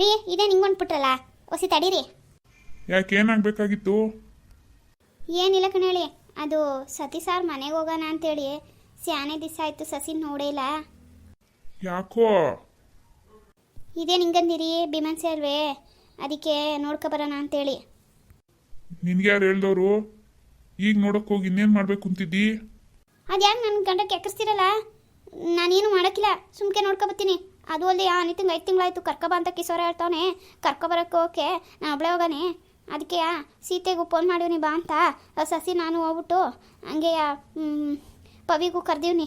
ರೀ ಇದೇ ಪುಟ್ರಲ್ಲ ಒಸಿ ತಡೀರಿ. ಯಾಕೆ ಏನಾಗಬೇಕಾಗಿತ್ತು? ಏನಿಲ್ಲ ಕಣೇಳಿ ಅದು ಸತಿ ಸಾರ್ ಮನೆಗೆ ಹೋಗೋಣ ಅಂತೇಳಿ ಸ್ಯಾನೆ ದಿವಸ ಆಯಿತು ಸಸಿ ನೋಡೇ ಇಲ್ಲ. ಯಾಕೋ? ಇದೇ ನಿಂಗಂದಿರಿ ಭೀಮನ್ ಅಲ್ವೇ ಅದಕ್ಕೆ ನೋಡ್ಕೊ ಬರೋಣ ಅಂತೇಳಿ. ನಿನ್ಗೆ ಯಾರು ಹೇಳ್ದವ್ರು? ಈಗ ನೋಡಕ್ ಹೋಗಿ ಇನ್ನೇನು ಮಾಡ್ಬೇಕು ಅಂತಿದ್ದಿ? ಅದ್ಯಾಕೆ ನನ್ನ ಗಂಡ ಕೆಕ್ಕಿಸ್ತಿರಲ್ಲ? ನಾನೇನು ಮಾಡೋಕ್ಕಿಲ್ಲ. ಸುಮ್ಕೆ ನೋಡ್ಕೊ ಬರ್ತೀನಿ. ಅದು ಅಲ್ಲಿ ಆ ನಿತಿಂಗ್ ಐದು ತಿಂಗಳಾಯ್ತು ಕರ್ಕೊಬ ಅಂತ ಕಿಸೋರ ಹೇಳ್ತಾವನೆ ಕರ್ಕೊಬರಕ್ಕೆ ಓಕೆ ನಾನು ಒಬ್ಳೆ ಹೋಗಾನೆ. ಅದಕ್ಕೆ ಸೀತೆಗೂ ಫೋನ್ ಮಾಡಿವ್ನಿ ಬಾ ಅಂತ. ಸಸಿ ನಾನು ಹೋಗ್ಬಿಟ್ಟು ಹಂಗೆ ಪವಿಗೂ ಕರ್ದೀವ್ನಿ.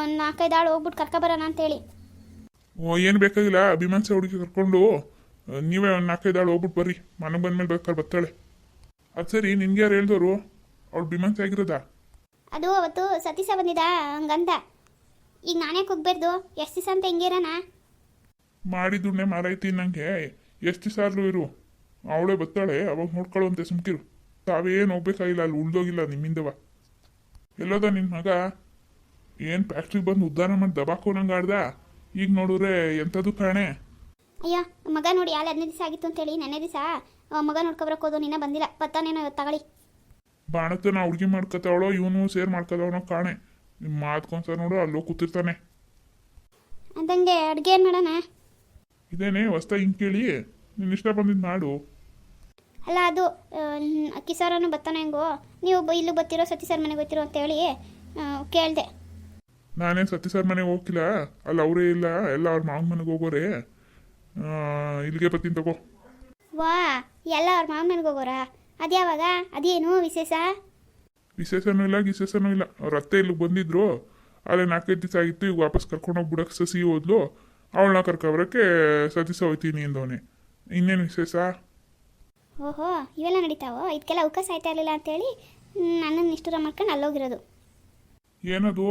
ಒಂದು ನಾಲ್ಕೈದು ಆಳು ಹೋಗ್ಬಿಟ್ಟು ಕರ್ಕೊಬರೋಣ ಅಂತೇಳಿ ಓ ಏನು ಬೇಕಾಗಿಲ್ಲ ಅಭಿಮಾನ್ಸ ಹುಡುಗಿ ಕರ್ಕೊಂಡು. ನೀವೇ ಒಂದು ನಾಲ್ಕೈದು ಆಳು ಹೋಗ್ಬಿಟ್ಟು ಬರ್ರಿ. ಮನೆಗೆ ಬಂದಮೇಲೆ ಬೇಕಾದ್ರೆ ಬರ್ತಾಳೆ. ಅದು ಸರಿ ನಿನ್ಗೆ ಯಾರು ಹೇಳಿದವರು ಅವ್ಳು ಬಿಮಾನ್ಸ ಆಗಿರೋದಾ? ಅದು ಅವತ್ತು ಸತೀಶ ಬಂದಿದ್ದ ಹಂಗಂದ. ಈಗ ನಾನೇ ಹೋಗ್ಬಾರ್ದು ಎಷ್ಟು ದಿವಸ ಅಂತ ಹಿಂಗಿರೋಣ ಮಾಡಿ ದುಡ್ಡೆ ಮಾರೈತಿ ನಂಗೆ ಎಷ್ಟು ಸಾರ್ಲು ಇರು. ಅವಳೇ ಬತ್ತಾಳೆ ಅವಾಗ ನೋಡ್ಕೊಳ್ಳುವಂತೆ ಸುಮ್ಕಿರು. ತಾವೇನು ಹೋಗ್ಬೇಕಾಗಿಲ್ಲ ಅಲ್ಲಿ ಉಳ್ದೋಗಿಲ್ಲ ನಿಮ್ಮಿಂದವ. ಎಲ್ಲೋದ ನಿನ್ನ ಮಗ? ಏನು ಫ್ಯಾಕ್ಟ್ರಿಗೆ ಬಂದು ಉದ್ಧಾರ ಮಾಡಿ ದಬಾಕೋನಂಗೆ ಆಡ್ದ? ಈಗ ನೋಡಿದ್ರೆ ಎಂಥದ್ದು ಕಾಣೆ? ಅಯ್ಯ ಮಗ ನೋಡಿ ಅಲ್ಲಿ ಹದಿನೈದು ದಿವಸ ಆಗಿತ್ತು ಅಂತೇಳಿ ನೆನ್ನೆ ದಿವಸ ಮಗ ನೋಡ್ಕೊಬರಕ್ಕೆ ಹೋದು ನಿನ್ನ ಬಂದಿಲ್ಲ. ಪತ್ತಾನೇನೋ ಇವತ್ತು ತಗೊಳ್ಳಿ. ನಾ ಹುಡುಗಿ ಮಾಡ್ಕೊತಾವಳೋ ಇವನು ಸೇರ್ ಮಾಡ್ಕೊತಾವನೋ ಕಾಣೆ. ನಿಮ್ಮ ಮಾತ್ಕೊಂತ ನೋಡು ಅಲ್ಲೋ ಕೂತಿರ್ತಾನೆ. ಅದಂಗೆ ಅಡುಗೆ ಏನು ಮಾಡೋಣ? ಇದೇನೆ ಹೊಸ್ತಾಗಿ ಹಿಂಗೆ ಕೇಳಿ ನೀನು ಇಷ್ಟ ಬಂದಿದ್ದು ಮಾಡು. ಅಲ್ಲ ಅದು ಅಕ್ಕಿ ಕಿಸಾರನು ಬರ್ತಾನೆ ಹೆಂಗೋ? ನೀವು ಇಲ್ಲಿ ಬತ್ತಿರೋ ಸತಿ ಸರ್ ಮನೆಗೆ ಗೊತ್ತಿರೋ ಅಂತೇಳಿ ಕೇಳಿದೆ. ನಾನೇನು ಸತಿ ಸರ್ ಮನೆಗೆ ಹೋಗಿಲ್ಲ ಅಲ್ಲಿ ಅವರೇ ಇಲ್ಲ. ಎಲ್ಲ ಅವ್ರ ಮಾವನ ಮನೆಗೆ ಹೋಗೋರೆ. ಇಲ್ಲಿಗೆ ಬರ್ತೀನಿ ತಗೋ. ವಾ ಎಲ್ಲ ಅವ್ರ ಮಾವ ಮನೆಗೆ ಹೋಗೋರ? ಅದ್ಯಾವಾಗ? ಅದೇನು ವಿಶೇಷ? ವಿಶೇಷನೂ ಇಲ್ಲ ವಿಶೇಷನೂ ಇಲ್ಲ. ಅವ್ರ ಅತ್ತೆ ಇಲ್ಲಿಗೆ ಬಂದಿದ್ರು. ಅಲ್ಲೇ ನಾಲ್ಕೈದು ದಿವಸ ಆಗಿತ್ತು ಈಗ ವಾಪಸ್ ಕರ್ಕೊಂಡೋಗಿ ಬಿಡಕ್ಕೆ ಸಸಿ ಹೋದ್ಲು. ಅವಳನ್ನ ಕರ್ಕೊಬರಕ್ಕೆ ಸತೀಸ ಹೋಯ್ತೀನಿ ಅಂದವನೆ. ಇನ್ನೇನು ವಿಶೇಷ? ಓಹೋ ಇವೆಲ್ಲ ನಡೀತಾವೋ? ಇದಕ್ಕೆಲ್ಲ ಅವಕಾಶ ಆಯ್ತಾ ಇರಲಿಲ್ಲ ಅಂತೇಳಿ ನನ್ನನ್ನು ನಿಷ್ಠುರ ಮಾಡ್ಕೊಂಡು ಅಲ್ಲೋಗಿರೋದು. ಏನದು?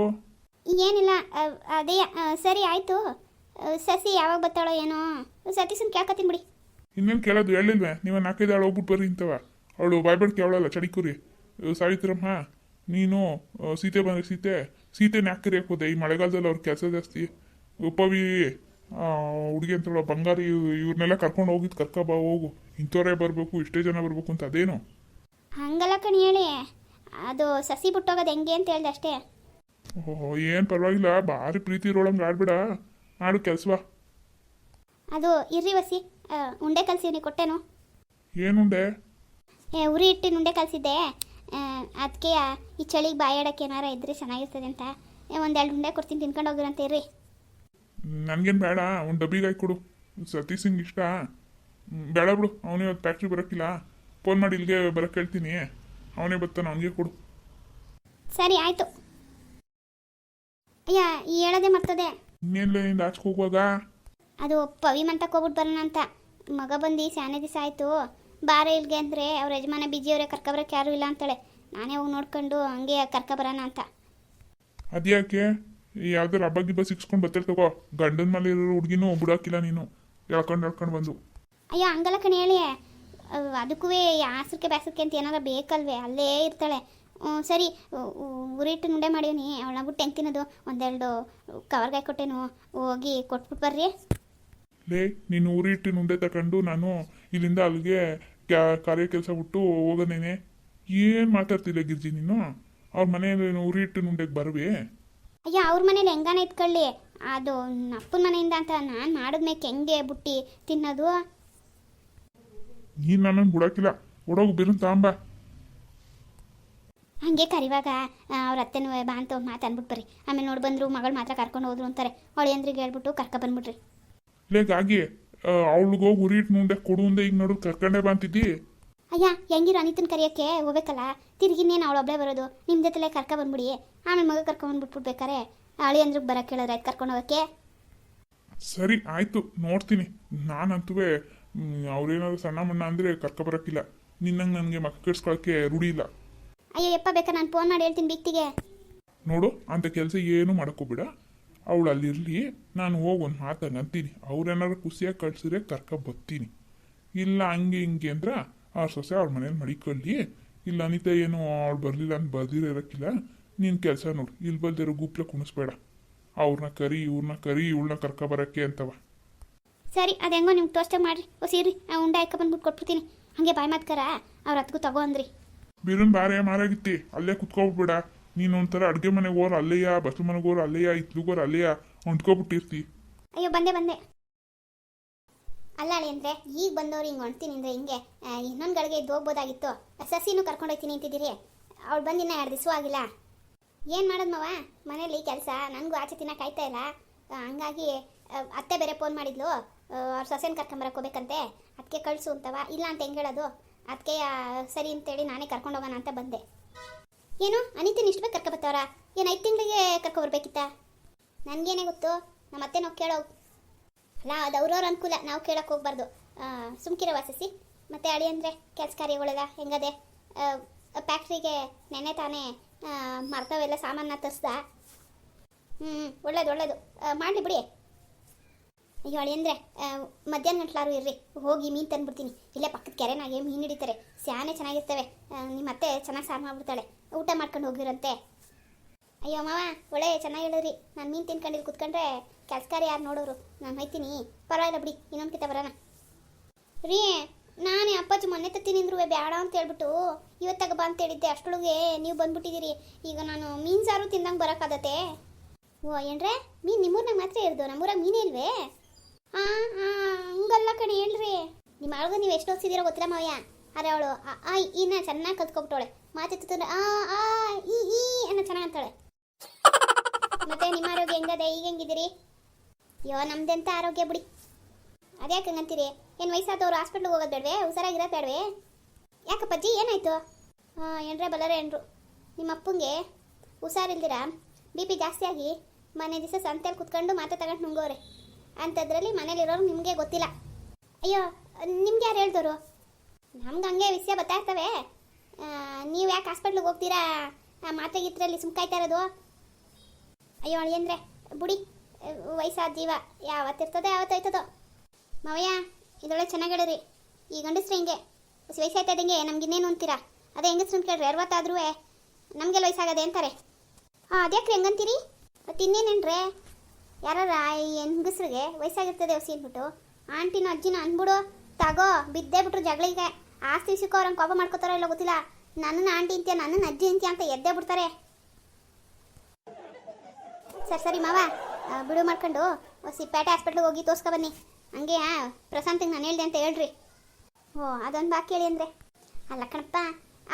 ಏನಿಲ್ಲ ಅದೇ ಸರಿ ಆಯಿತು. ಸಸಿ ಯಾವಾಗ ಬರ್ತಾಳೋ ಏನೋ? ಸತೀಶನ್ ಕೇಳ್ಕೊತೀನಿ ಬಿಡಿ. ಇನ್ನೇನು ಕೇಳೋದು ಹೇಳಿಲ್ವೇ? ನೀವು ನಾಲ್ಕೈದು ಆಳು ಹೋಗ್ಬಿಟ್ಟು ಬರ್ರಿ ಇಂತವ ಅವಳು ಬಾಯ್ಬಡ್ಕೆ ಅವಳಲ್ಲ ಚಡಿಕುರಿ. ಕುರಿ ಸಾವಿತ್ರಮ್ಮ ನೀನು ಸೀತೆ ಬಂದ್ರೆ ಸೀತೆ ಸೀತೆನ ಯಾಕೆ ಕರಿಯಕ್ಕೆ ಹೋದೆ ಈ ಮಳೆಗಾಲದಲ್ಲಿ ಅವ್ರ ಕೆಲಸ ಜಾಸ್ತಿ. ಉಪವಿ ಹುಡುಗಿ ಅಂತೇಳ ಬಂಗಾರಿ ಇವ್- ಇವ್ರನ್ನೆಲ್ಲ ಕರ್ಕೊಂಡು ಹೋಗಿದ್ ಕರ್ಕ ಬಾ ಹೋಗು. ಇಂಥವ್ರೇ ಬರಬೇಕು ಇಷ್ಟೇ ಜನ ಬರಬೇಕು ಅಂತ ಅದೇನು? ಹಂಗಲ್ಲ ಕಣಿ ಹೇಳಿ. ಅದು ಸಸಿ ಬಿಟ್ಟೋಗೋದು ಹೆಂಗೆ ಅಂತ ಹೇಳ್ದೆ ಅಷ್ಟೇ. ಓಹೋ ಏನು ಪರವಾಗಿಲ್ಲ ಭಾರಿ ಪ್ರೀತಿ ಇರೋಳಂಗೆ ಆಡ್ಬೇಡ. ಆಡು ಕೆಲ್ಸವಾ ಅದು ಇರ್ರಿ ವಸಿ ಆ, ಉಂಡೆ ಕಲ್ಸಿವ್ನಿ ಕೊಟ್ಟೆನು. ಏನುಂಡೆ ಏ, ಉರಿ ಇಟ್ಟು ಉಂಡೆ ಕಲಿಸಿದ್ದೆ. ಅದಕ್ಕೆ ಈ ಚಳಿಗೆ ಬಾಯಾಡಕ್ಕೆ ಏನಾರ ಇದ್ರೆ ಚೆನ್ನಾಗಿರ್ತದೆ ಅಂತ. ಒಂದೆರಡು ಉಂಡೆ ಕೊಡ್ತೀನಿ ತಿನ್ಕೊಂಡು ಹೋಗಿರಂತ ಇರ್ರಿ. ನನಗೇನು ಬೇಡ ಒಂದು ಡಬ್ಬಿಗೆ ಕೊಡು. ಸತೀಶ್ ಸಿಂಗ್ ಇಷ್ಟ ಬೇಡ ಬಿಡು ಅವನೇ ಇವತ್ತು ಫ್ಯಾಕ್ಟ್ರಿ ಬರೋಕ್ಕಿಲ್ಲ. ಫೋನ್ ಮಾಡಿ ಇಲ್ಲಿಗೆ ಬರೋಕ್ಕೆ ಹೇಳ್ತೀನಿ ಅವನೇ ಬರ್ತಾನೆ ಅವನಿಗೆ ಕೊಡು. ಸರಿ ಆಯಿತು. ಅಯ್ಯ ಈ ಹೇಳೋದೇ ಮರ್ತದೆ. ಇನ್ನೇನು ನಿಂದ ಆಚೆಗೆ ಹೋಗುವಾಗ? ಅದು ಪವಿ ಮಂತಕ್ಕೆ ಹೋಗ್ಬಿಟ್ಟು ಬರೋಣ ಅಂತ. ಮಗ ಬಂದು ಸ್ಯಾನೆ ದಿವಸ ಆಯಿತು. ಬಾರ ಇಲ್ಗೆ ಅಂದರೆ ಅವ್ರ ಯಜಮಾನ ಬಿಜಿಯವ್ರೆ ಕರ್ಕೊಬರಕ್ಕೆ ಯಾರೂ ಇಲ್ಲ ಅಂತಾಳೆ. ನಾನೇ ಹೋಗಿ ನೋಡ್ಕೊಂಡು ಹಂಗೆ ಕರ್ಕೊಬರೋಣ ಅಂತ. ಅದ್ಯಾಕೆ? ಯಾವ್ದಾರು ಹಬ್ಬ ಗಿಬ್ಬ ಸಿಕ್ಸ್ಕೊಂಡು ಬರ್ತಾರೆ ತಗೋ. ಗಂಡನ ಮೇಲೆ ಇರೋ ಹುಡುಗಿನೂ ಬಿಡೋಕ್ಕಿಲ್ಲ ನೀನು. ಎಳ್ಕೊಂಡು ಎಳ್ಕೊಂಡು ಬಂದು. ಅಯ್ಯೋ ಹಂಗಲ್ಲ ಕಣಿ ಹೇಳಿ. ಅದಕ್ಕೂ ಆಸಕ್ಕೆ ಬ್ಯಾಸಕ್ಕೆ ಅಂತ ಏನಾರ ಬೇಕಲ್ವೇ? ಅಲ್ಲೇ ಇರ್ತಾಳೆ. ಸರಿ. ಉರಿಟ್ಟು ನುಂಡೆ ಮಾಡೀನಿ ಅವಳ ಬಿಟ್ಟು ಹೆಂಗೆ ತಿನ್ನೋದು? ಒಂದೆರಡು ಕವರ್ಗಾಯಿ ಕೊಟ್ಟೆನು. ಹೋಗಿ ಕೊಟ್ಬಿಟ್ಟು ಬರ್ರಿ. ಲೇ ನೀನು ಊರಿ ಇಟ್ಟು ನುಂಡೆ ತಗೊಂಡು ನಾನು ಇಲ್ಲಿಂದ ಅಲ್ಲಿಗೆ ಕಾರ್ಯ ಕೆಲಸ ಬಿಟ್ಟು ಹೋಗೋದೇನೆ. ಏನು ಮಾತಾಡ್ತಿಲ್ಲ ಗಿರ್ಜಿ ನೀನು? ಅವ್ರ ಮನೆಯಲ್ಲಿ ಉರಿ ಇಟ್ಟು ನುಂಡೆಗೆ ಬರ್ವಿ? ಅಯ್ಯೋ ಅವ್ರ ಮನೇಲಿ ಹೆಂಗಾನ ಇಟ್ಕೊಳ್ಳಿ ಅದು ಅಪ್ಪನ ಮನೆಯಿಂದ ಅಂತ ನಾನು ಮಾಡಿದ್ಮೇಕ್ ಹೆಂಗೆ ಬುಟ್ಟಿ ತಿನ್ನೋದು. ನೀನು ನನ್ನನ್ನು ಬಿಡೋಕ್ಕಿಲ್ಲ. ಒಡೋಗು ಬಿರು ತಾಂಬ. ಹಂಗೆ ಕರಿವಾಗ ಅವ್ರ ಅತ್ತೆನೂ ಬಾ ಅಂತ ಮಾತನ್ಬಿಟ್ಟು ಬರ್ರಿ. ಆಮೇಲೆ ನೋಡಿ ಬಂದರು ಮಗಳು ಮಾತ್ರ ಕರ್ಕೊಂಡು ಹೋದ್ರು ಅಂತಾರೆ. ಹೊಳೆಯಂದ್ರಿಗೆ ಹೇಳ್ಬಿಟ್ಟು ಕರ್ಕ ಬಂದ್ಬಿಟ್ರಿ. ಅವಳಿಗೆ ಹೋಗಿ ಉರಿ ಇಟ್ಟು ಮುಂದೆ ಕೊಡು ಮುಂದೆ ಈಗ ನೋಡು ಕರ್ಕೊಂಡೇ ಬಂತಿದ್ದಿ ಅಯ್ಯ ಹೆಂಗಿರೋ ಅನಿತನ ಕರೆಯೋಕ್ಕೆ ಹೋಗ್ಬೇಕಲ್ಲ? ತಿರುಗಿನೇನು ಅವಳು ಒಬ್ಬಳೇ ಬರೋದು? ನಿಮ್ಮ ಜೊತೆಲೆ ಕರ್ಕೊ ಬಂದ್ಬಿಡಿ. ಆಮೇಲೆ ಮಗ ಕರ್ಕೊಂಡು ಬಂದ್ಬಿಟ್ಬಿಡ್ಬೇಕಾರೆ? ಬೇಕಾರೆ ಅಂದ್ರಿಗೆ ಬರೋಕ್ಕೆ ಹೇಳಿದ್ರೆ ಆಯ್ತು ಕರ್ಕೊಂಡು ಹೋಗೋಕ್ಕೆ? ಸರಿ ಆಯಿತು. ನೋಡ್ತೀನಿ. ನಾನಂತೂ ಅವ್ರೇನಾದ್ರು ಸಣ್ಣ ಮಣ್ಣ ಅಂದರೆ ಕರ್ಕೊಬರಕ್ಕಿಲ್ಲ ನಿನ್ನಂಗೆ ನನಗೆ ಮಕ್ಕ ಕೆಡ್ಸ್ಕೊಳಕ್ಕೆ ರೂಢಿ ಇಲ್ಲ. ಅಯ್ಯೋ ಯಪ್ಪ ಬೇಕಾ? ನಾನು ಫೋನ್ ಮಾಡಿ ಹೇಳ್ತೀನಿ ಬಿಕ್ತಿಗೆ ನೋಡು ಅಂಥ ಕೆಲಸ ಏನು ಮಾಡೋಕ್ಕೋಗ್ಬೇಡ ಅವಳು ಅಲ್ಲಿರಲಿ ನಾನು ಹೋಗಿ ಒಂದು ಮಾತಂಗೆ ಅಂತೀನಿ. ಅವ್ರೇನಾದ್ರು ಖುಷಿಯಾಗಿ ಕಳ್ಸಿದ್ರೆ ಕರ್ಕೊ ಬರ್ತೀನಿ. ಇಲ್ಲ ಹಂಗೆ ಹಿಂಗೆ ಅಂದ್ರೆ ಅವ್ರ ಸೊಸೆ ಅವ್ಳ ಮನೇಲಿ ಮಡಿಕೊಳ್ಳಿ ಇಲ್ಲ ಅನಿತಾ ಏನು ಅವ್ಳು ಬರಲಿಲ್ಲ ಅಂತ ಬರ್ದಿರ ಇರೋಕ್ಕಿಲ್ಲ. ನೀನು ಕೆಲಸ ನೋಡು ಇಲ್ಲಿ ಬಲ್ದಿರೋ ಗುಪ್ಲೆ ಕುಣಿಸ್ಬೇಡ. ಅವ್ರನ್ನ ಕರಿ ಇವ್ರನ್ನ ಕರಿ ಇವಳನ್ನ ಕರ್ಕೊಬರಕ್ಕೆ ಅಂತವ. ಸರಿ ಅದು ಹೆಂಗೋ ನಿಮ್ಗೆ ಮಾಡಿರಿ. ಓ ಸೀರಿ ಆ ಉಂಡೆ ಹಾಕ ಬಂದ್ಬಿಟ್ಟು ಕೊಟ್ಬಿಡ್ತೀನಿ. ಹಾಗೆ ಬಾಯ್ ಮಾತ್ಕರ ಅವ್ರ ಹತ್ಗೂ ತಗೋ ಅಂದ್ರಿ. ಬೀರನ್ ಬಾರೇ ಮಾರಾಗಿತ್ತಿ. ಅಲ್ಲೇ ಕುತ್ಕೊಬಿಡ ನೀನು ಒಂಥರ ಅಡುಗೆ ಮನೆಗೆ ಹೋರ್ ಅಲ್ಲೇಯ ಬಸ್ಲು ಮನೆಗೆ ಹೋರ್ ಅಲ್ಲೇಯ ಇತ್ಲುಗೋರ್ ಅಲ್ಲೇಯ ಹೊಂಟ್ಕೊಬಿಟ್ಟಿರ್ತಿ ಅಯ್ಯೋ ಬಂದೆ ಬಂದೆ. ಅಲ್ಲ ಅಳಿ ಅಂದರೆ ಈಗ ಬಂದವ್ರು ಹಿಂಗೆ ಹೊಣ್ತೀನಿ ಅಂದರೆ ಹಿಂಗೆ ಇನ್ನೊಂದು ಗಳಿಗೆ ಇದ್ದು ಹೋಗ್ಬೋದಾಗಿತ್ತು. ಸಸಿನೂ ಕರ್ಕೊಂಡೋಗ್ತೀನಿ ಅಂತಿದ್ದೀರಿ. ಅವ್ಳು ಬಂದು ಇನ್ನೂ ಎರಡು ದಿವಸ ಆಗಿಲ್ಲ. ಏನು ಮಾಡೋದು ಮಾವ? ಮನೇಲಿ ಕೆಲಸ, ನನಗೂ ಆಚೆ ತಿನ್ನ ಕಾಯ್ತಾ ಇಲ್ಲ. ಹಂಗಾಗಿ ಅತ್ತೆ ಬೇರೆ ಫೋನ್ ಮಾಡಿದ್ಲು. ಅವ್ರ ಸೊಸೆನ ಕರ್ಕೊಂಬರಕ್ ಹೋಗ್ಬೇಕಂತೆ. ಅದಕ್ಕೆ ಕಳಿಸು ಅಂತವ. ಇಲ್ಲ ಅಂತ ಹೆಂಗೆ ಹೇಳೋದು? ಅದಕ್ಕೆ ಸರಿ ಅಂತೇಳಿ ನಾನೇ ಕರ್ಕೊಂಡು ಹೋಗೋಣ ಅಂತ ಬಂದೆ. ಏನು? ಅನಿತಿನ ಇಷ್ಟು ಬೇಕು ಕರ್ಕೊಬತ್ತವ್ರ ಏನು ಐದು ತಿಂಗಳಿಗೆ ಕರ್ಕೊಬರ್ಬೇಕಿತ್ತ ನನಗೇನೇ ಗೊತ್ತು. ನಮ್ಮ ನಾವು ಕೇಳೋ ಅಲ್ಲ ಅದು ಅವ್ರವ್ರ ಅನುಕೂಲ, ನಾವು ಕೇಳಕ್ಕೆ ಹೋಗ್ಬಾರ್ದು. ಸುಮ್ಕಿರೋ ವಾಸಿಸಿ. ಮತ್ತೆ ಅಳಿ ಅಂದರೆ ಕೆಲಸ ಕಾರ್ಯಗಳೆಲ್ಲ ಹೆಂಗದೆ? ಫ್ಯಾಕ್ಟ್ರಿಗೆ ನೆನ್ನೆ ತಾನೇ ಮರ್ತವೆಲ್ಲ ಸಾಮಾನ ತರಿಸ್ದ. ಹ್ಞೂ ಒಳ್ಳೇದು ಒಳ್ಳೇದು. ಮಾಡಲಿ ಬಿಡಿ. ಅಯ್ಯೋ, ಅಳಿ ಅಂದರೆ ಮಧ್ಯಾಹ್ನ ಗಂಟ್ಲಾರು ಇರ್ರಿ. ಹೋಗಿ ಮೀನು ತಂದುಬಿಡ್ತೀನಿ. ಇಲ್ಲೇ ಪಕ್ಕದ ಕೆರೆನಾಗೆ ಮೀನು ಹಿಡಿತಾರೆ. ಸ್ಯಾನೆ ಚೆನ್ನಾಗಿರ್ತವೆ. ನಿಮ್ಮ ಅತ್ತೆ ಚೆನ್ನಾಗಿ ಸಾರು ಮಾಡಿಬಿಡ್ತಾಳೆ. ಊಟ ಮಾಡ್ಕೊಂಡು ಹೋಗಿರಂತೆ. ಅಯ್ಯೋ ಮಾವ, ಒಳ್ಳೆ ಚೆನ್ನಾಗಿ ಹೇಳಿದ್ರಿ. ನಾನು ಮೀನು ತಿನ್ಕೊಂಡಿದ್ದು ಕುತ್ಕೊಂಡ್ರೆ ಕೆಲಸಕಾರ ಯಾರು ನೋಡೋರು? ನಾನು ಹೋಯ್ತೀನಿ. ಪರವಾಗಿಲ್ಲ ಬಿಡಿ, ಇನ್ನೊಂದು ಕಿತ ಬರೋಣ. ರೀ, ನಾನೇ ಅಪ್ಪಾಜಿ ಮೊನ್ನೆ ತತ್ತೀನಿ ಅಂದ್ರು ಬೇಡ ಅಂತ ಹೇಳ್ಬಿಟ್ಟು ಇವತ್ತಾಗ ಬಾ ಅಂತ ಹೇಳಿದ್ದೆ ಅಷ್ಟೊಳಗೆ ನೀವು ಬಂದ್ಬಿಟ್ಟಿದ್ದೀರಿ ಈಗ ನಾನು ಮೀನು ಸಾರು ತಿಂದಂಗೆ ಬರೋಕ್ಕಾಗತ್ತೆ? ಓ, ಏನ್ರೆ? ಮೀನು ನಿಮ್ಮೂರ್ನಾಗ ಮಾತ್ರ ಇರೋದು? ನಮ್ಮೂರಾಗ ಮೀನೇ ಇಲ್ವೇ? ಹಾಂ ಹಾಂ ಹಂಗಲ್ಲ ಕಣೆ, ಹೇಳ್ರಿ. ನಿಮ್ಮ ಆಳ್ಗ ನೀವು ಎಷ್ಟು ಓದಿಸಿದಿರೋ ಗೊತ್ತಿಲ್ಲ ಮಾವಯ್ಯ. ಅರೆ ಅವಳು, ಆ ಈನ ಚೆನ್ನಾಗಿ ಕಲ್ತ್ಕೊಬಿಟ್ಟವಳೆ. ಮಾತೆತ್ತಿದ್ರೆ ಆ ಆ ಈ ಈ ಅನ್ನೋ ಚೆನ್ನಾಗಿ ಅಂತಾಳೆ ಮತ್ತೆ ಆರೋಗ್ಯ ಈಗ ಹೆಂಗಿದ್ದೀರಿ? ಅಯ್ಯೋ, ನಮ್ದೆಂತ ಆರೋಗ್ಯ ಬಿಡಿ. ಅದ್ಯಾಕೆ ಹಂಗಂತೀರಿ? ಏನು ವಯಸ್ಸಾದವ್ರು ಹಾಸ್ಪಿಟ್ಲಿಗೆ ಹೋಗೋದು ಬೇಡವೆ? ಹುಷಾರಾಗಿರೋದು ಬೇಡವೆ? ಅಜ್ಜಿ, ಏನಾಯ್ತು? ಹಾಂ ಏನ್ರೆ ಬಲ್ಲರೇ ಏನ್ರು ನಿಮ್ಮ ಅಪ್ಪಂಗೆ ಹುಷಾರಿಲ್ದಿರ ಬಿ ಪಿ ಜಾಸ್ತಿ ಆಗಿ ಮನೆ ದಿವಸ ಸಂತೆಯಲ್ಲಿ ಕುತ್ಕೊಂಡು ಮಾತೆ ತಗೊಂಡು ನುಂಗೋರೆ. ಅಂಥದ್ರಲ್ಲಿ ಮನೇಲಿರೋರು ನಿಮಗೆ ಗೊತ್ತಿಲ್ಲ. ಅಯ್ಯೋ, ನಿಮ್ಗೆ ಯಾರು ಹೇಳ್ದವರು ನಮ್ಗೆ ಹಂಗೆ ವಿಷಯ ಇರ್ತವೆ. ನೀವು ಯಾಕೆ ಹಾಸ್ಪಿಟ್ಲಿಗೆ ಹೋಗ್ತೀರಾ? ಆ ಸುಮ್ಕಾಯ್ತಾ ಇರೋದು? ಅಯ್ಯೋ, ಅಳಿಯಂದ್ರೆ. ಬುಡಿ ವಯಸ್ಸಾದ ಜೀವ ಯಾವತ್ತಿರ್ತದೆ ಯಾವತ್ತಾಯ್ತದೋ. ಮವಯ್ಯ, ಇದೊಳ್ಳೆ ಚೆನ್ನಾಗಿ ಹೇಳಿರಿ ಈ ಗಂಡಸ್ರು ಹಿಂಗೆ? ವಯಸ್ಸಾಯ್ತಾ ಇದ್ದಂಗೆ? ನಮ್ಗೆ ಇನ್ನೇನು ಅಂತೀರಾ? ಅದೇ ಹೆಂಗಸ್ರು ಕೇಳ್ರಿ ಅರವತ್ತಾದ್ರೂ ನಮಗೆಲ್ಲ ವಯಸ್ಸಾಗದೆ ಅಂತಾರೆ. ಹಾಂ, ಅದ್ಯಾಕ್ರಿ ಹೆಂಗಂತೀರಿ? ಮತ್ತು ಇನ್ನೇನೇನ್ರೆ? ಯಾರ ಹೆಂಗಸ್ರಿಗೆ ವಯಸ್ಸಾಗಿರ್ತದೆ ಹೊಸಿ ಅಂದ್ಬಿಟ್ಟು, ಆಂಟಿನ ಅಜ್ಜಿನ ಅಂದ್ಬಿಡು, ತಗೋ, ಬಿದ್ದೇ ಬಿಟ್ರು ಜಗಳಿಗೆ. ಆಸ್ತಿ ಸಿಕ್ಕೋ ಅವ್ರಂಗೆ ಕೋಪ ಮಾಡ್ಕೋತಾರೋ ಇಲ್ಲ ಗೊತ್ತಿಲ್ಲ. ನನ್ನನ್ನು ಆಂಟಿ ಅಂತೀಯ, ನನ್ನನ್ನು ಅಜ್ಜಿ ಅಂತೀಯ ಅಂತ ಎದ್ದೇ ಬಿಡ್ತಾರೆ. ಸರಿ ಸರಿ ಮಾವ. ಬಿಡು ಮಾಡ್ಕೊಂಡು. ಹೊಸಿ ಪೇಟೆ ಹಾಸ್ಪಿಟ್ಲಿಗೆ ಹೋಗಿ ತೋರ್ಸ್ಕೊ ಬನ್ನಿ. ಹಂಗೆ ಪ್ರಶಾಂತಿಗೆ ನಾನು ಹೇಳಿದೆ ಅಂತ ಹೇಳ್ರಿ. ಓ, ಅದೊಂದು ಬಾಕಿ ಹೇಳಿ ಅಂದರೆ. ಅಲ್ಲ ಕಣಪ್ಪ,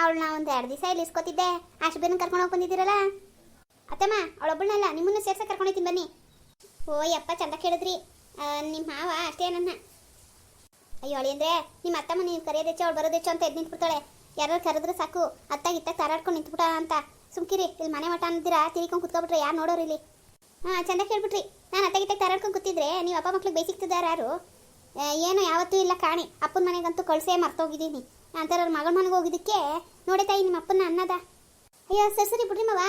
ಅವಳನ್ನ ಒಂದು ಎರಡು ದಿವಸ ಇಲ್ಲಿ ಇಸ್ಕೊತಿದ್ದೆ. ಅಷ್ಟು ಕರ್ಕೊಂಡು ಹೋಗಿ ಬಂದಿದ್ದೀರಲ್ಲ? ಅತ್ತಮ್ಮ ಅವಳೊಬ್ಬಳನ್ನಲ್ಲ ನಿಮ್ಮನ್ನು ಸೇರ್ಸ ಕರ್ಕೊಂಡೋಗ್ತೀನಿ ಬನ್ನಿ. ಓ, ಯಪ್ಪ, ಚಂದ ಕೇಳಿದ್ರಿ. ನಿಮ್ಮ ಮಾವ ಅಷ್ಟೇ ನನ್ನ. ಅಯ್ಯೋ, ಅಳಿ ಅಂದರೆ ನಿಮ್ಮ ಅತ್ತಮ್ಮ ನೀವು ಕರೆಯೋದೆಚ್ಚು, ಅವಳು ಬರೋದೆಚ್ಚು ಅಂತ ಎದ್ದು ನಿಂತ್ಬಿಡ್ತಾಳೆ. ಯಾರು ಕರೆದ್ರೆ ಸಾಕು. ಅತ್ತಾಗ ಇತ್ತಾಗ ತಾರಾಡ್ಕೊಂಡು ನಿಂತ್ಬಿಟ್ಟ ಅಂತ. ಸುಮ್ಕಿರಿ, ಇಲ್ಲಿ ಮನೆ ಮಠ ಅಂದಿರಾ ತಿರ್ಕೊಂಡು ಕುತ್ಕೊಬಿಟ್ರೆ ಯಾರು ನೋಡೋರು ಇಲ್ಲಿ? ಹಾಂ, ಚಂದ ಕೇಳ್ಬಿಟ್ರಿ. ನಾನು ಅತ್ತಾಗ ಇತ್ತಾಗ ತಾರಾಡ್ಕೊಂಡು ಕೂತಿದ್ರೆ ನೀವು ಅಪ್ಪ ಮಕ್ಳಿಗೆ ಬೈಸಿಕ್ತಿದ್ದಾರೆ ಯಾರು? ಏನೋ ಯಾವತ್ತೂ ಇಲ್ಲ ಕಾಣಿ. ಅಪ್ಪನ ಮನೆಗಂತೂ ಕಳ್ಸೇ ಮರ್ತೋಗಿದ್ದೀನಿ. ಅಂತಾರೆ ಅವ್ರ ಮಗಳ ಮನೆಗೆ ಹೋಗಿದ್ದಕ್ಕೆ ನೋಡೆ ತಾಯಿ ನಿಮ್ಮ ಅಪ್ಪನ ಅನ್ನದ. ಅಯ್ಯೋ, ಸರ್, ಸರಿ ಬಿಡ್ರಿ ಮವ.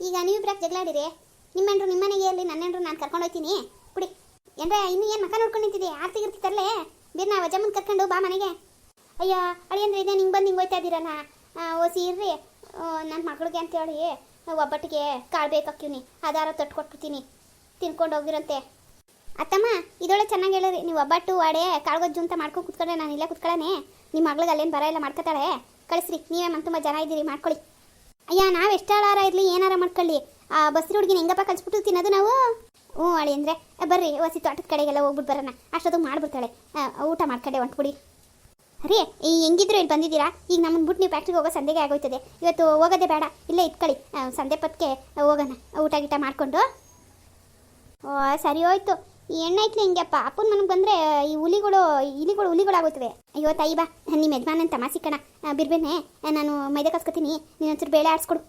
ಈಗ ನೀವಿಬ್ರಾಕ್ ಜಗಳಾಡಿರಿ ನಿಮ್ಮೆಂಡ್ರು ನಿಮ್ಮ ಮನೆಗೆ ಇರಲಿ ನನ್ನೆಂಡ್ರು ನಾನು ಕರ್ಕೊಂಡು ಹೋಗ್ತೀನಿ ಬಿಡಿ ಏನ್ರ, ಇನ್ನು ಏನು ಮಕ್ಕ ನೋಡ್ಕೊಂಡು ನಿಂತಿದ್ದೆ? ಆರ್ತಿ ಇರ್ತಿತ್ತಲ್ಲೇ ಬೀರ್ನ ವಜಮ್ಮನ್ ಕರ್ಕೊಂಡು ಬಾ ಮನೆಗೆ. ಅಯ್ಯೋ ಅಳಿ ಅಂದ್ರೆ ಇದೇ, ನಿಂಗೆ ಬಂದು ನಿಂಗೆ ಹೋಯ್ತಾ ಇದ್ದೀರಲ್ಲ ಓಸಿ ಇರ್ರಿ ನನ್ನ ಮಗಳಿಗೆ ಅಂತೇಳಿ ಒಬ್ಬಟ್ಟಿಗೆ ಕಾಳು ಬೇಕಾಕ್ತೀನಿ ಅದಾರ ತಟ್ಕೊಟ್ಬಿಡ್ತೀನಿ. ಕೊಟ್ಬಿಡ್ತೀನಿ ತಿನ್ಕೊಂಡು ಹೋಗಿರಂತೆ. ಅತ್ತಮ್ಮ, ಇದೊಳ್ಳೆ ಚೆನ್ನಾಗಿ ಹೇಳಿರಿ. ನೀವು ಒಬ್ಬಟ್ಟು, ವಾಡೆ, ಕಾಳ್ಗೊಜ್ಜು ಅಂತ ಮಾಡ್ಕೊಂಡು ಕುತ್ಕೊಂಡ್ರೆ ನಾನು ಇಲ್ಲೇ ಕುತ್ಕೊಳ್ಳೇ ನಿಮ್ಮ ಮಗಳಿಗೆ ಅಲ್ಲೇನು ಬರ ಎಲ್ಲ ಮಾಡ್ಕೊತಾಳೆ. ಕಳಿಸ್ರಿ, ನೀವೇ ಮನ್ ತುಂಬ ಜನ ಇದ್ದೀರಿ, ಮಾಡ್ಕೊಳ್ಳಿ. ಅಯ್ಯ, ನಾವು ಎಷ್ಟಾರ ಇರಲಿ, ಏನಾರ ಮಾಡ್ಕೊಳ್ಳಿ. ಆ ಬಸ್ರಿ ಹುಡುಗಿನ ಹೆಂಗಪ್ಪ ಕಳಿಸ್ಬಿಟ್ಟು ತಿನ್ನೋದು ನಾವು? ಹ್ಞೂ, ಅಳಿ ಅಂದರೆ ಬರ್ರಿ ಹೊಸಿ ತೋಟದ ಕಡೆಗೆಲ್ಲ ಹೋಗ್ಬಿಟ್ಟು ಬರೋಣ. ಅಷ್ಟೊತ್ತಿಗೆ ಮಾಡ್ಬಿಡ್ತಾಳೆ. ಊಟ ಮಾಡ್ಕೊಂಡೆ, ಹೊಂಟ್ಬಿಡಿ. ರೀ ಈ ಹೆಂಗಿದ್ರು ಇಲ್ಲಿ ಬಂದಿದ್ದೀರಾ? ಈಗ ನಮ್ಮನ್ನು ಬಿಟ್ಟು ನೀವು ಫ್ಯಾಕ್ಟ್ರಿಗೆ ಹೋಗೋ ಸಂದೆಗೆ ಆಗೋಯ್ತದೆ. ಇವತ್ತು ಹೋಗೋದೇ ಬೇಡ. ಇಲ್ಲೇ ಇಟ್ಕೊಳ್ಳಿ ಸಂದೆ ಪತ್ಕೆ ಹೋಗೋಣ. ಊಟ ಗೀಟ ಮಾಡಿಕೊಂಡು. ಓ, ಸರಿ ಹೋಯ್ತು. ಈ ಎಣ್ಣೆ ಐತ್ಲಿ ಹಿಂಗೆಪ್ಪ ಅಪ್ಪನ ಮನೆಗೆ ಬಂದರೆ ಈ ಹುಲಿಗಳು ಇಲಿಗಳು ಹುಲಿಗಳಾಗೋಯ್ತವೆ. ಅಯ್ಯೋ, ತಾಯಿ ಬಾ. ನಿಮ್ಮ ಯಜಮಾನ ತಮಾಸಿ ಕಣ. ಬಿರ್ಬೇನೆ ನಾನು ಮೈದಾ ಕಸ್ಕೊತೀನಿ. ನೀನು ಒಂಚೂರು ಬೇಳೆ ಆಡಿಸ್ಕೊಡು.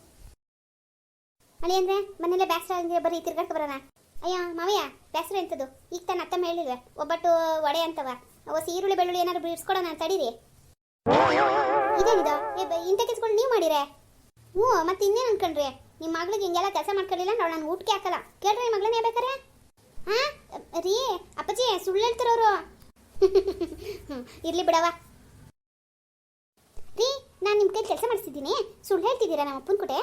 ಅಳಿ ಅಂದರೆ ಮನೇಲೆ ಬ್ಯಾಸ್ರ ಬರೀ ತಿರ್ಗಾಡ್ಕೊ ಬರೋಣ. ಅಯ್ಯ, ಮಾವಯ್ಯ, ಬ್ಯಾಸ್ರ ಎಂಥದ್ದು ಈಗ ತಾನು ಅತ್ತಮ್ಮ ಹೇಳಿಲ್ವೆ? ಒಬ್ಬಟ್ಟು ವಡೆ ಅಂತವ. ಹೊಸ ಈರುಳ್ಳಿ ಬೆಳ್ಳುಳ್ಳಿ ಏನಾದ್ರು ಬಿಡಿಸ್ಕೊಡೋಣ ತಡೀರಿ ಇದೇನಿದು? ಏ, ಬ- ಇಂಥ ಕೆಲ್ಸಗಳು ನೀವು ಮಾಡಿರೆ? ಹ್ಞೂ, ಮತ್ತೆ ಇನ್ನೇನು ಅನ್ಕೊಂಡ್ರಿ? ನಿಮ್ಮ ಮಗಳಿಗೆ ಹಿಂಗೆಲ್ಲ ಕೆಲಸ ಮಾಡ್ಕೊಳ್ಳಿಲ್ಲ ಅಂದ್ರೆ ನಾನು ಊಟಕ್ಕೆ ಹಾಕಲ್ಲ. ಕೇಳ್ರಿ ಮಗಳನ್ನೇ ಬೇಕಾರೆ ಹಾಂ? ರೀ, ಅಪ್ಪಾಜಿ, ಸುಳ್ಳು ಹೇಳ್ತಿರೋರು. ಇರ್ಲಿ ಬಿಡವ ರೀ, ನಾನು ನಿಮ್ಮ ಕೈ ಕೆಲಸ ಮಾಡಿಸ್ತಿದ್ದೀನಿ ಸುಳ್ಳು ಹೇಳ್ತಿದ್ದೀರಾ ನಮ್ಮ ಅಪ್ಪನ ಕೂಡೆ?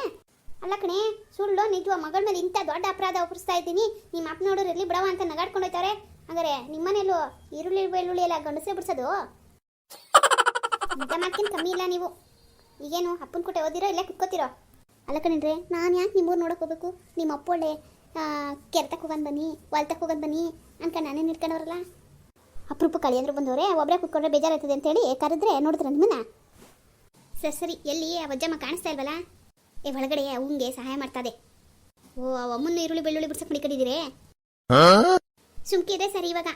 ಅಲ್ಲ ಕಣೆ, ಸುಳ್ಳು ನಿಜವ ಮಗಳ ಮೇಲೆ ಇಂಥ ದೊಡ್ಡ ಅಪರಾಧ ಒಪ್ಪಿಸ್ತಾ ಇದ್ದೀನಿ. ನಿಮ್ಮ ಅಪ್ಪ ನೋಡೋರು ಇರ್ಲಿ ಬಿಡವ ಅಂತ ನಗಾಡ್ಕೊಂಡು ಹೋಯ್ತಾರೆ ನಿಮ್ಮನೆಯಲ್ಲೂ ಈರುಳ್ಳಿ, ಬೆಳ್ಳುಳ್ಳಿ ಎಲ್ಲ ಗಂಡಸೇ ಬಿಡ್ಸೋದು? ಊಟ ಮಾಡ್ತೀನಿ, ಕಮ್ಮಿ ಇಲ್ಲ ನೀವು. ಈಗೇನು ಅಪ್ಪನ ಕೊಟ್ಟೆ ಓದಿರೋ, ಇಲ್ಲೇ ಕುತ್ಕೋತಿರೋ? ಅಲ್ಲ ಕಣ್ರಿ ನಾನು ಯಾಕೆ ನಿಮ್ಮೂರು ನೋಡಕ್ಕೆ ಹೋಗ್ಬೇಕು? ನಿಮ್ಮ ಅಪ್ಪ ಒಳ್ಳೆ ಕೆರೆತಕ್ಕೆ ಹೋಗೋದು ಬನ್ನಿ, ಹೊಲ್ತಕ್ಕೆ ಹೋಗಂದು ಬನ್ನಿ ಅನ್ಕೊಂಡು ನಾನೇ ನಿಟ್ಕೊಂಡವ್ರಲ್ಲ ಅಪರೂಪ ಕಳಿಯಂದ್ರು ಬಂದವ್ರೆ ಒಬ್ಬರೇ ಕುತ್ಕೊಂಡ್ರೆ ಬೇಜಾರಾಗ್ತದೆ ಅಂತೇಳಿ ಕರೆದ್ರೆ ನೋಡಿದ್ರೆ ನಿಮ್ಮನ್ನ? ಸರಿ ಸರಿ, ಎಲ್ಲಿ? ಆ ವಜ್ಜಮ್ಮ ಕಾಣಿಸ್ತಾ ಇಲ್ವಲ್ಲ? ಏ, ಒಳಗಡೆ ಅವಂಗೆ ಸಹಾಯ ಮಾಡ್ತಾದೆ ಓ ಅಮ್ಮನ ಈರುಳ್ಳಿ, ಬೆಳ್ಳುಳ್ಳಿ ಬಿಡ್ಸಕ್ಕೆ ಮಡಿಕೊಂಡಿದ್ದೀರಿ? ಸುಮ್ಕೆ ಇದೆ ಸರಿ ಇವಾಗ.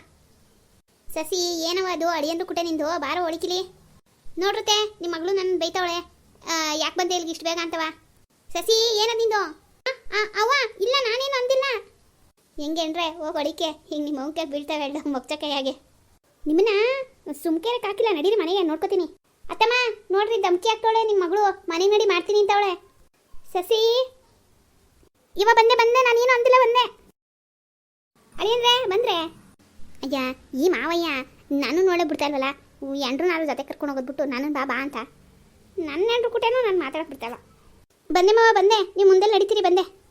ಸಸಿ, ಏನವ ಅದು? ಅಡಿಯಂದು ಕುಟೆ ನಿಂದು? ಬಾರ ಒಳಿಕಿಲಿ ನೋಡ್ರತೆ ನಿಮ್ಮ ಮಗಳು ನನ್ನ ಬೈತಾವಳೆ. ಯಾಕೆ ಬಂದೆ ಇಲ್ಲಿಗೆ ಇಷ್ಟು ಬೇಗ ಅಂತವ? ಸಸಿ ಏನದ ನಿಂದು? ಅವ್ವ, ಇಲ್ಲ, ನಾನೇನು ಅಂದಿಲ್ಲ. ಹೆಂಗೆ ಅಂದ್ರೆ, ಹೋಗಿ ಅಡಿಕೆ ಹಿಂಗೆ ನಿಮ್ಮ ಮೌಂಕೆ ಬೀಳ್ತಾವೆ ಎರಡು ಮೊಗ್ಚಕೈಯಾಗೆ. ನಿಮ್ಮನ್ನ ಸುಮ್ಕೆ ಹಾಕಿಲ್ಲ, ನಡೀರಿ ಮನೆಗೆ, ನೋಡ್ಕೋತೀನಿ. ಅತ್ತಮ್ಮ, ನೋಡ್ರಿ, ಧಮ್ಕಿ ಹಾಕ್ತಾವಳೆ ನಿಮ್ಮ ಮಗಳು. ಮನೆ ನಡಿ ಮಾಡ್ತೀನಿ ಅಂತವಳೆ. ಸಸಿ, ಇವ ಬಂದೆ ಬಂದೆ, ನಾನೇನು ಅಂದಿಲ್ಲ, ಬಂದೆ. ಅಳಿಯಂದ್ರೆ, ಬಂದ್ರೆ. ಅಯ್ಯ, ಈ ಮಾವಯ್ಯ ನಾನು ನೋಡೇ ಬಿಡ್ತಾ ಇಲ್ವಲ್ಲ? ಎಂಡ್ರು ನಾನು ಜೊತೆ ಕರ್ಕೊಂಡು ಹೋಗೋದ್ಬಿಟ್ಟು ನಾನು ಬಾ ಬಾ ಅಂತ. ನನ್ನ ಎಂಡ್ರು ಕೂಟೇನೋ ನಾನು ಮಾತಾಡಕ್ಕೆ ಬಿಡ್ತಾವ ಬಂದೆ ಮಾವ, ಬಂದೆ. ನೀವು ಮುಂದೆ ನಡೀತೀರಿ, ಬಂದೆ.